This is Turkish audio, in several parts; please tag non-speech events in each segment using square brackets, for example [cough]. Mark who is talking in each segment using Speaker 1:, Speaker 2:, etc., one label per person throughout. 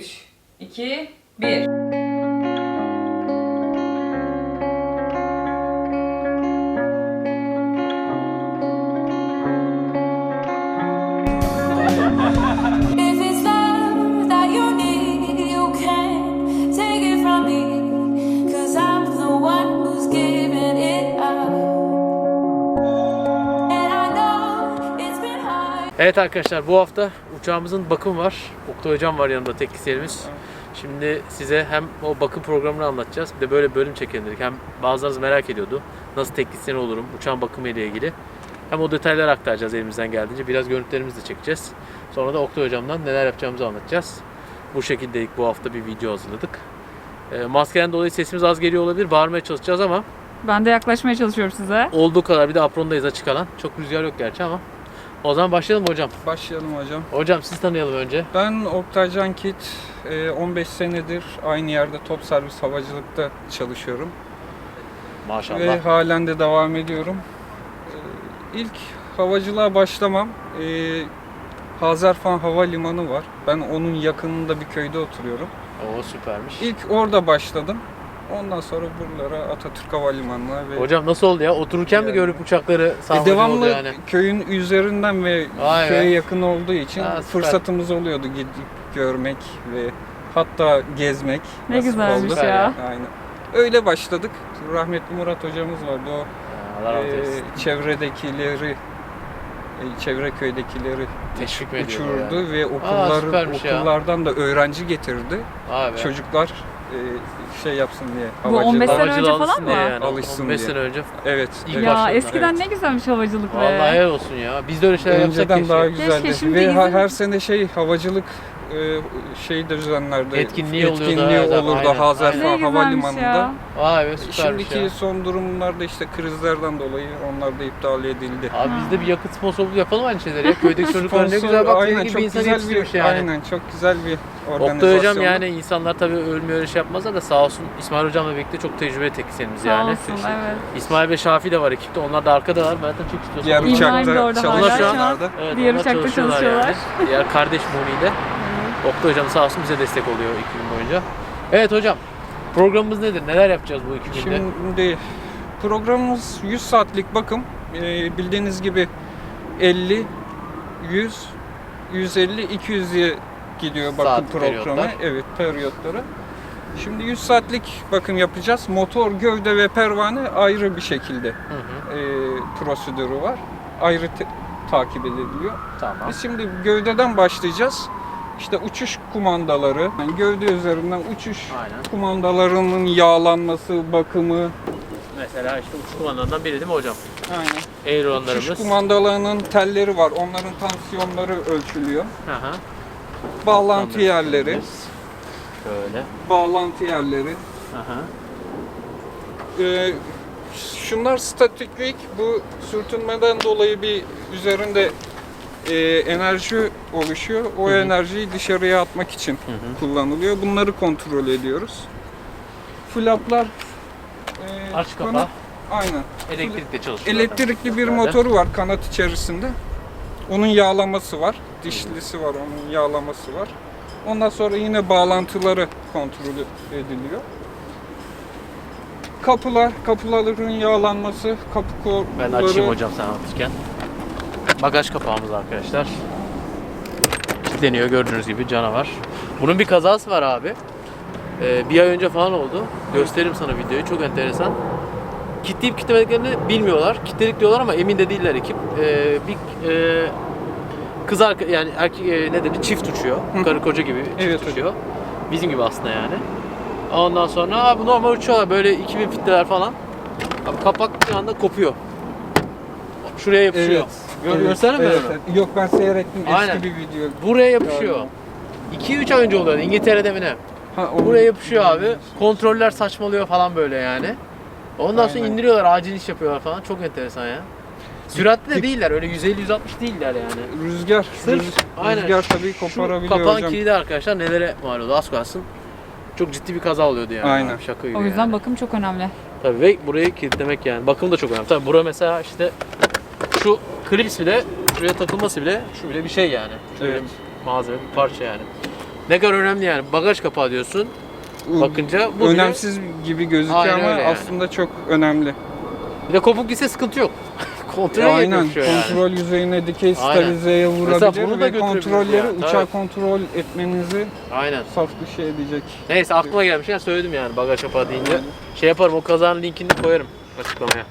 Speaker 1: 3, 2, 1.
Speaker 2: Evet arkadaşlar bu hafta uçağımızın bakımı var. Oktay Hocam var yanında teknisyenimiz. Şimdi size hem o bakım programını anlatacağız. Bir de böyle bölüm çekelim dedik. Hem bazılarınız merak ediyordu. Nasıl teknisyen olurum uçağın bakımı ile ilgili. Hem o detayları aktaracağız elimizden geldiğince. Biraz görüntülerimizi de çekeceğiz. Sonra da Oktay Hocam'dan neler yapacağımızı anlatacağız. Bu şekildeydik bu hafta bir video hazırladık. E, maskeden dolayı sesimiz az geliyor olabilir. Bağırmaya çalışacağız ama
Speaker 1: Ben de yaklaşmaya çalışıyorum size.
Speaker 2: olduğu kadar bir de aprondayız açık alan. Çok rüzgar yok gerçi ama. O zaman başlayalım mı hocam.
Speaker 3: Başlayalım hocam.
Speaker 2: Hocam siz tanıyalım önce.
Speaker 3: Ben Oktay Can Kit. Ee, 15 senedir aynı yerde top servis havacılıkta çalışıyorum.
Speaker 2: Maşallah.
Speaker 3: Ve halen de devam ediyorum. Ee, İlk havacılığa başlamam ee, Hazarfan Havalimanı var. Ben onun yakınında bir köyde oturuyorum.
Speaker 2: Oo süpermiş.
Speaker 3: İlk orada başladım. Ondan sonra buralara Atatürk Havalimanı'na ve
Speaker 2: Hocam nasıl oldu ya? Otururken mi
Speaker 3: Yani-
Speaker 2: görüp uçakları
Speaker 3: E, devamlı
Speaker 2: oldu yani?
Speaker 3: köyün üzerinden ve
Speaker 2: Vay be.
Speaker 3: köye yakın olduğu için
Speaker 2: Ha, süper.
Speaker 3: fırsatımız oluyordu gidip görmek ve hatta gezmek.
Speaker 1: Ne
Speaker 3: nasip
Speaker 1: güzelmiş
Speaker 3: oldu.
Speaker 1: ya.
Speaker 3: Aynen. Öyle başladık. Rahmetli Murat hocamız vardı. O
Speaker 2: Allah rahmet
Speaker 3: e,
Speaker 2: eylesin.
Speaker 3: çevredekileri e, çevre köydekileri
Speaker 2: Teşvik mi ediyordu
Speaker 3: uçurdu
Speaker 2: yani?
Speaker 3: ve okullar
Speaker 2: ya.
Speaker 3: okullardan da öğrenci getirdi.
Speaker 2: Be.
Speaker 3: Çocuklar e, şey yapsın diye.
Speaker 1: Bu
Speaker 3: havacılığa.
Speaker 1: 15 sene önce falan
Speaker 2: alışsın diye
Speaker 1: mı?
Speaker 2: Yani.
Speaker 3: Alışsın
Speaker 2: 15
Speaker 3: diye.
Speaker 2: sene önce.
Speaker 3: Evet.
Speaker 2: İlk
Speaker 3: evet.
Speaker 1: Ya
Speaker 2: başladılar.
Speaker 1: eskiden
Speaker 3: Evet.
Speaker 1: ne güzelmiş havacılık be.
Speaker 2: Vallahi helal olsun ya. Biz de öyle şeyler yapsak
Speaker 3: Önceden
Speaker 2: keşke.
Speaker 3: daha
Speaker 1: Keşke
Speaker 3: güzeldi.
Speaker 1: şimdi
Speaker 3: Ve
Speaker 1: izin-
Speaker 3: her sene şey havacılık e, şey de düzenlerdi.
Speaker 2: Etkinliği
Speaker 3: Etkinliği
Speaker 2: evet,
Speaker 3: olurdu
Speaker 2: aynen,
Speaker 3: Hazarfan
Speaker 1: Ne güzelmiş
Speaker 3: Havalimanı'nda.
Speaker 1: ya.
Speaker 2: Vay be
Speaker 3: Şimdiki
Speaker 2: ya.
Speaker 3: son durumlarda işte krizlerden dolayı onlar da iptal edildi.
Speaker 2: Abi biz de bir yakıt sponsorluğu yapalım aynı şeyleri ya. Köydeki [laughs] çocuklar ne güzel bak
Speaker 3: aynen,
Speaker 2: gibi
Speaker 3: çok
Speaker 2: insan
Speaker 3: güzel bir,
Speaker 2: yani.
Speaker 3: Aynen çok güzel bir organizasyon.
Speaker 2: Oktay hocam yani insanlar tabii ölmüyor öyle şey yapmazlar da sağ olsun İsmail hocamla birlikte çok tecrübeli teknisyenimiz
Speaker 1: Sağ
Speaker 2: yani.
Speaker 1: olsun evet.
Speaker 2: İsmail ve Şafi de var ekipte. Onlar da arkadalar. Ben de çok istiyorsan.
Speaker 3: Diğer uçakta çalışanlar
Speaker 2: Evet,
Speaker 1: Diğer uçakta
Speaker 2: çalışıyorlar
Speaker 1: çalışıyorlar.
Speaker 2: Yani. Diğer kardeş Moni ile. Oktay hocam sağ olsun bize destek oluyor iki gün boyunca. Evet hocam programımız nedir? Neler yapacağız bu iki günde?
Speaker 3: Şimdi programımız 100 saatlik bakım. Ee, bildiğiniz gibi 50, 100, 150, 200 diye gidiyor bakım
Speaker 2: Saat,
Speaker 3: programı.
Speaker 2: periyotlar.
Speaker 3: Evet, periyotları. Şimdi 100 saatlik bakım yapacağız. Motor, gövde ve pervane ayrı bir şekilde
Speaker 2: Hı hı,
Speaker 3: e, prosedürü var. Ayrı takip ediliyor.
Speaker 2: tamam.
Speaker 3: Biz şimdi gövdeden başlayacağız. İşte uçuş kumandaları, yani gövde üzerinden uçuş
Speaker 2: Aynen.
Speaker 3: kumandalarının yağlanması, bakımı,
Speaker 2: Mesela işte uçuş kumandanından biri değil mi hocam?
Speaker 3: aynen. Uçuş
Speaker 2: Aileronlarımız.
Speaker 3: kumandalarının telleri var. Onların tansiyonları ölçülüyor.
Speaker 2: Hı.
Speaker 3: Bağlantı yerleri,
Speaker 2: Şöyle.
Speaker 3: bağlantı yerleri.
Speaker 2: Hı.
Speaker 3: Ee, şunlar statiklik. Bu sürtünmeden dolayı bir üzerinde e, enerji oluşuyor. O
Speaker 2: Hı hı.
Speaker 3: enerjiyi dışarıya atmak için
Speaker 2: Hı hı.
Speaker 3: kullanılıyor. Bunları kontrol ediyoruz. Flaplar e,
Speaker 2: Aç
Speaker 3: kanat-
Speaker 2: kapağı.
Speaker 3: Aynen.
Speaker 2: Elektrikle çalışıyor.
Speaker 3: Elektrikli bir motoru var kanat içerisinde. Onun yağlaması var. Dişlisi var, onun yağlaması var. Ondan sonra yine bağlantıları kontrol ediliyor. Kapılar, kapıların yağlanması, kapı kolları...
Speaker 2: Ben açayım hocam sen anlatırken. Bagaj kapağımız arkadaşlar. Kilitleniyor gördüğünüz gibi canavar. Bunun bir kazası var abi. Ee, bir ay önce falan oldu. Gösteririm sana videoyu. Çok enteresan. Kitleyip kitlemediklerini bilmiyorlar. Kitledik diyorlar ama emin de değiller ekip. Ee, bir e, kız arka, yani erkek e, ne dedi çift uçuyor.
Speaker 3: Hı.
Speaker 2: Karı koca gibi çift
Speaker 3: Evet, evet.
Speaker 2: uçuyor. Bizim gibi aslında yani. Ondan sonra abi normal uçuyorlar böyle 2000 fitler falan. Abi kapak bir anda kopuyor. Şuraya yapışıyor. Gör,
Speaker 3: Evet,
Speaker 2: görsene mi
Speaker 3: evet,
Speaker 2: onu?
Speaker 3: Yok ben seyrettim
Speaker 2: Aynen.
Speaker 3: eski bir video.
Speaker 2: Buraya yapışıyor. 2-3 ay önce oluyordu İngiltere'de mi ne?
Speaker 3: Ha, onu-
Speaker 2: Buraya yapışıyor abi. Kontroller saçmalıyor falan böyle yani. Ondan sonra
Speaker 3: Aynen.
Speaker 2: indiriyorlar, acil iş yapıyorlar falan. Çok enteresan ya. Süratli de
Speaker 3: değiller,
Speaker 2: değiller. Öyle 150-160 değiller yani.
Speaker 3: Rüzgar,
Speaker 2: Sırf-
Speaker 3: rüz-
Speaker 2: aynen.
Speaker 3: rüzgar tabii
Speaker 2: Şu
Speaker 3: koparabiliyor
Speaker 2: kapağın
Speaker 3: hocam.
Speaker 2: kilidi arkadaşlar nelere mal oldu az kalsın. Çok ciddi bir kaza oluyordu yani.
Speaker 3: Aynen.
Speaker 2: Abi, Şaka gibi
Speaker 1: O yüzden
Speaker 2: yani.
Speaker 1: bakım çok önemli.
Speaker 2: Tabii ve burayı kilitlemek yani. Bakım da çok önemli. Tabii bura mesela işte şu klips bile şuraya takılması bile şu bile bir şey yani. Şöyle
Speaker 3: Evet.
Speaker 2: bir malzeme bir parça yani. Ne kadar önemli yani. Bagaj kapağı diyorsun. Bakınca bu bile-
Speaker 3: önemsiz gibi gözüküyor
Speaker 2: Aynen
Speaker 3: ama
Speaker 2: yani.
Speaker 3: aslında çok önemli.
Speaker 2: Bir de kopuk gitse sıkıntı yok. [laughs] Kontrol
Speaker 3: Aynen
Speaker 2: yapıyor yani.
Speaker 3: kontrol yüzeyine dikey
Speaker 2: Aynen.
Speaker 3: stabilizeye vurabilir ve kontrolleri
Speaker 2: yani,
Speaker 3: uçağı
Speaker 2: tabii.
Speaker 3: kontrol etmenizi
Speaker 2: Aynen.
Speaker 3: saf dışı edecek.
Speaker 2: Neyse aklıma gelmiş ya söyledim yani bagaj kapağı deyince. Şey yaparım o kazanın linkini koyarım açıklamaya.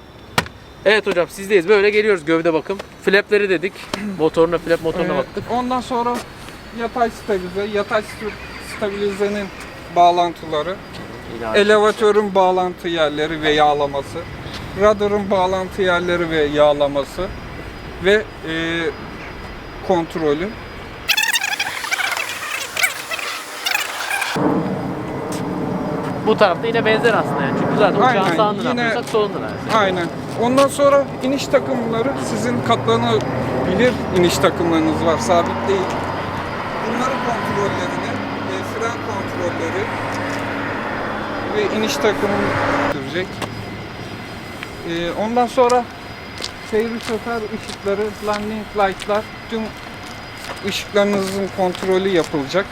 Speaker 2: Evet hocam sizdeyiz. Böyle geliyoruz gövde bakım. Flapleri dedik. Motoruna flap motoruna
Speaker 3: Ee,
Speaker 2: baktık.
Speaker 3: Ondan sonra yatay stabilize, yatay st- stabilizenin bağlantıları,
Speaker 2: İlahi.
Speaker 3: elevatörün bağlantı yerleri ve yağlaması, radarın bağlantı yerleri ve yağlaması ve e, kontrolü.
Speaker 2: Bu tarafta yine benzer aslında yani. Çünkü zaten uçağın sağından
Speaker 3: yine-
Speaker 2: yapıyorsak solundan yani.
Speaker 3: Aynen. Ondan sonra iniş takımları sizin katlanabilir iniş takımlarınız var. Sabit değil. Bunların kontrollerini, e, fren kontrolleri ve iniş takımını götürecek. E, ondan sonra seyri şoför ışıkları, landing light'lar, tüm ışıklarınızın kontrolü yapılacak.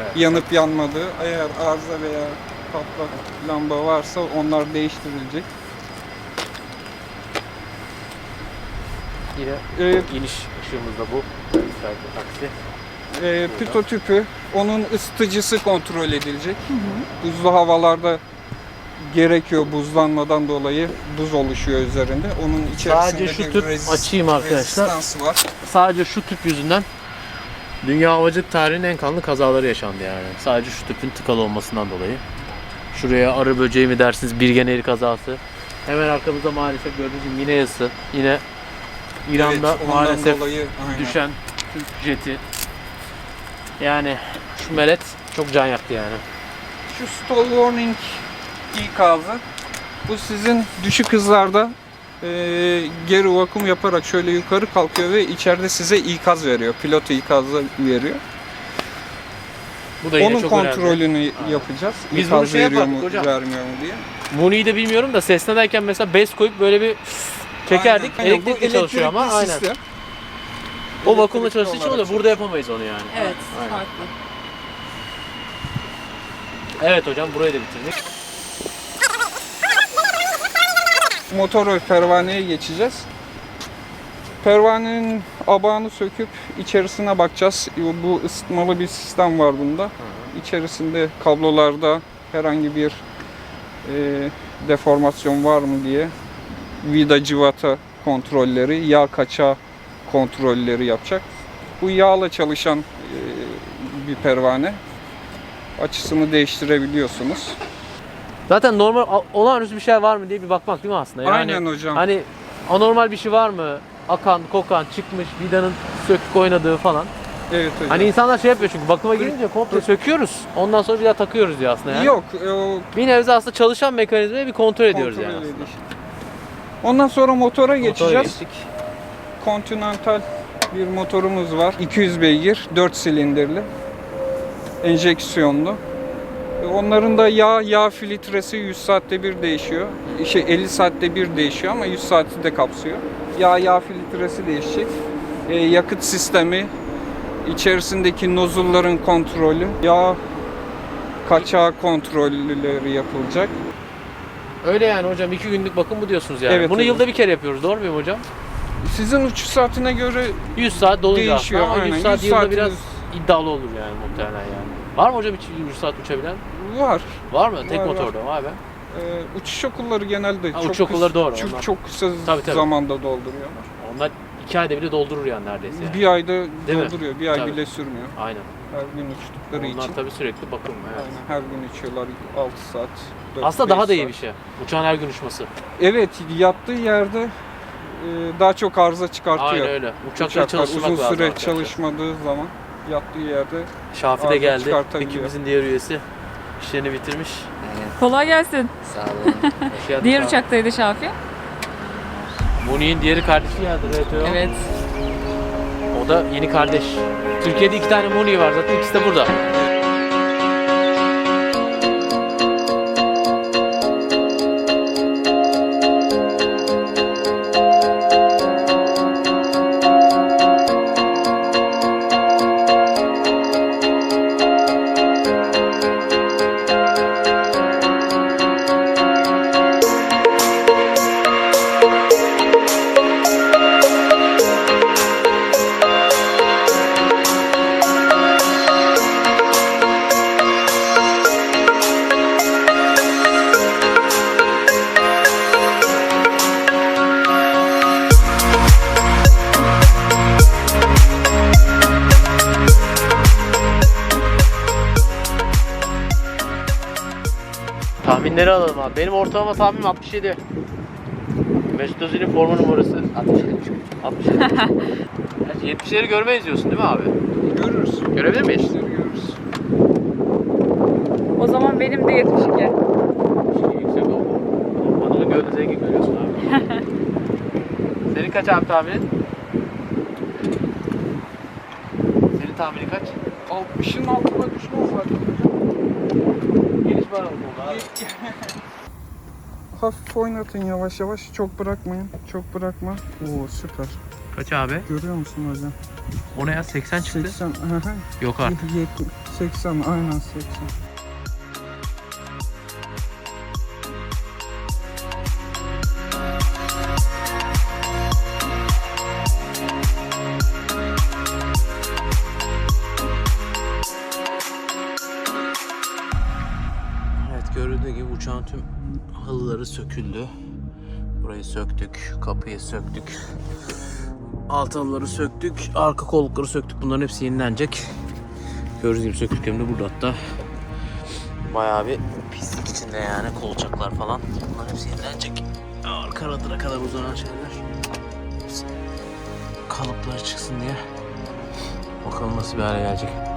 Speaker 2: Evet.
Speaker 3: Yanıp yanmadığı, eğer arıza veya patlak lamba varsa onlar değiştirilecek.
Speaker 2: Yine
Speaker 3: Ee,
Speaker 2: iniş ışığımız da bu. Taksi.
Speaker 3: e, pito tüpü, onun ısıtıcısı kontrol edilecek. Buzlu havalarda gerekiyor buzlanmadan dolayı buz oluşuyor üzerinde. Onun içerisinde
Speaker 2: Sadece şu
Speaker 3: bir
Speaker 2: tüp
Speaker 3: rezist-
Speaker 2: açayım arkadaşlar.
Speaker 3: rezistans var.
Speaker 2: Sadece şu tüp yüzünden dünya havacılık tarihinin en kanlı kazaları yaşandı yani. Sadece şu tüpün tıkalı olmasından dolayı. Şuraya arı böceği mi dersiniz bir generi kazası. Hemen arkamızda maalesef gördüğünüz gibi Mine yası. Yine İran'da
Speaker 3: Evet,
Speaker 2: maalesef
Speaker 3: dolayı, aynen.
Speaker 2: düşen Türk jeti. Yani şu melet çok can yaktı yani.
Speaker 3: Şu stall warning ikazı. Bu sizin düşük hızlarda e, geri vakum yaparak şöyle yukarı kalkıyor ve içeride size ikaz veriyor. Pilot ikazı veriyor.
Speaker 2: Bu da yine
Speaker 3: Onun
Speaker 2: çok önemli.
Speaker 3: kontrolünü yapacağız.
Speaker 2: Biz
Speaker 3: İkaz
Speaker 2: bunu şey
Speaker 3: veriyor
Speaker 2: yapardık
Speaker 3: mu,
Speaker 2: hocam.
Speaker 3: vermiyor mu diye.
Speaker 2: Muni'yi de bilmiyorum da Cessna'dayken mesela bez koyup böyle bir çekerdik.
Speaker 3: Aynen. Aynen, bu
Speaker 2: Elektrikle çalışıyor ama
Speaker 3: elektrikli
Speaker 2: aynen.
Speaker 3: sistem.
Speaker 2: O vakumla
Speaker 3: Elektrikli
Speaker 2: çalıştığı için
Speaker 3: olarak
Speaker 2: oluyor. Burada yapamayız onu yani.
Speaker 1: Evet,
Speaker 2: Aynen.
Speaker 1: farklı.
Speaker 2: Evet hocam burayı da bitirdik.
Speaker 3: motor ve pervaneye geçeceğiz. Pervanenin abağını söküp içerisine bakacağız. Bu ısıtmalı bir sistem var bunda. İçerisinde kablolarda herhangi bir e, deformasyon var mı diye vida civata kontrolleri, yağ kaçağı kontrolleri yapacak. Bu yağla çalışan e, bir pervane. Açısını değiştirebiliyorsunuz.
Speaker 2: Zaten normal olağanüstü bir şey var mı diye bir bakmak değil mi aslında? Yani
Speaker 3: Aynen hocam.
Speaker 2: Hani anormal bir şey var mı? Akan, kokan, çıkmış, vidanın sökük oynadığı falan.
Speaker 3: evet hocam.
Speaker 2: Hani insanlar şey yapıyor çünkü bakıma girince komple söküyoruz. Ondan sonra bir daha takıyoruz diye aslında yani.
Speaker 3: Yok, e, o
Speaker 2: Bir nebze aslında çalışan mekanizmayı bir kontrol ediyoruz
Speaker 3: kontrol
Speaker 2: yani aslında.
Speaker 3: ediş. Ondan sonra motora geçeceğiz.
Speaker 2: Motora geçtik.
Speaker 3: Continental bir motorumuz var. 200 beygir, 4 silindirli. Enjeksiyonlu. E, Onların da yağ yağ filtresi 100 saatte bir değişiyor. Şey 50 saatte bir değişiyor ama 100 saati de kapsıyor. Yağ yağ filtresi değişecek. E, yakıt sistemi, içerisindeki nozulların kontrolü, yağ kaçağı kontrolleri yapılacak.
Speaker 2: Öyle yani hocam iki günlük bakım bu diyorsunuz yani.
Speaker 3: Evet
Speaker 2: Bunu
Speaker 3: hocam.
Speaker 2: yılda bir kere yapıyoruz doğru muyum hocam?
Speaker 3: Sizin uçuş saatine göre
Speaker 2: 100 saat dolunca
Speaker 3: Değişiyor,
Speaker 2: ama 100
Speaker 3: aynen.
Speaker 2: saat
Speaker 3: 100
Speaker 2: yılda
Speaker 3: saatiniz-
Speaker 2: biraz iddialı olur yani muhtemelen yani. Var mı hocam hiç 100 saat uçabilen?
Speaker 3: var.
Speaker 2: Var mı? Tek
Speaker 3: Var, var.
Speaker 2: motorda vay be.
Speaker 3: Ee, uçuş okulları genelde
Speaker 2: Ha,
Speaker 3: çok,
Speaker 2: uçuş okulları doğru,
Speaker 3: çok,
Speaker 2: onlar.
Speaker 3: çok kısa
Speaker 2: Tabii, tabii.
Speaker 3: zamanda dolduruyorlar.
Speaker 2: Onlar 2 ayda bile doldurur yani neredeyse yani.
Speaker 3: Bir ayda
Speaker 2: mi?
Speaker 3: dolduruyor, bir ay
Speaker 2: Tabii.
Speaker 3: bile sürmüyor.
Speaker 2: Aynen.
Speaker 3: Her gün uçtukları
Speaker 2: Onlar
Speaker 3: için.
Speaker 2: tabii sürekli bakım. Evet.
Speaker 3: Aynen, her gün uçuyorlar 6 saat. 4,
Speaker 2: Aslında
Speaker 3: 5
Speaker 2: daha da iyi bir şey. Uçağın her gün uçması.
Speaker 3: Evet, yattığı yerde e, daha çok arıza çıkartıyor.
Speaker 2: Aynen öyle. Uçakları
Speaker 3: Uçaklar
Speaker 2: çalıştırmak
Speaker 3: uzun
Speaker 2: lazım
Speaker 3: süre
Speaker 2: arkadaşlar.
Speaker 3: çalışmadığı zaman yattığı yerde
Speaker 2: Şafi de
Speaker 3: arıza
Speaker 2: geldi.
Speaker 3: çıkartabiliyor.
Speaker 2: Ekibimizin diğer üyesi. İşlerini bitirmiş.
Speaker 1: Kolay gelsin.
Speaker 4: Sağ olun.
Speaker 2: Hoş geldin [laughs]
Speaker 1: Diğer
Speaker 2: Şafi.
Speaker 1: uçaktaydı Şafi.
Speaker 2: Muni'nin diğeri kardeşi geldi. RTO.
Speaker 1: Evet.
Speaker 2: O da yeni kardeş. Türkiye'de iki tane Muni var zaten ikisi de burada. Tahminleri alalım abi. Benim ortalama tahminim 67. Mesut Özil'in forma numarası 67. 67. Yani 70'leri görmeyiz diyorsun değil mi abi?
Speaker 3: Görürüz.
Speaker 2: Görebilir miyiz?
Speaker 3: Görürüz.
Speaker 1: O zaman benim de 72.
Speaker 2: Şey, yüksek o. Zengin görüyorsun abi. [laughs] Senin kaç abi tahminin? Senin tahminin kaç?
Speaker 3: 60'ın altına düşmez zaten.
Speaker 2: Oldu abi.
Speaker 3: Hafif oynatın yavaş yavaş. Çok bırakmayın. Çok bırakma. Oo süper.
Speaker 2: Kaç abi?
Speaker 3: Görüyor musun hocam?
Speaker 2: O ne ya 80 çıktı.
Speaker 3: 80. hı hı.
Speaker 2: Yok artık.
Speaker 3: 70, 80 aynen 80.
Speaker 2: halıları söküldü. Burayı söktük, kapıyı söktük. Alt halıları söktük, arka kollukları söktük. Bunların hepsi yenilenecek. Gördüğünüz gibi söktüklerim de burada hatta. Bayağı bir pislik içinde yani kolçaklar falan. Bunların hepsi yenilenecek. Arka radıra kadar uzanan şeyler. Kalıpları çıksın diye. Bakalım nasıl bir hale gelecek.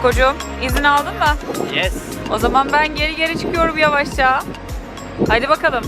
Speaker 1: Ekocuğum izin aldın mı?
Speaker 2: Yes.
Speaker 1: O zaman ben geri geri çıkıyorum yavaşça. Hadi bakalım.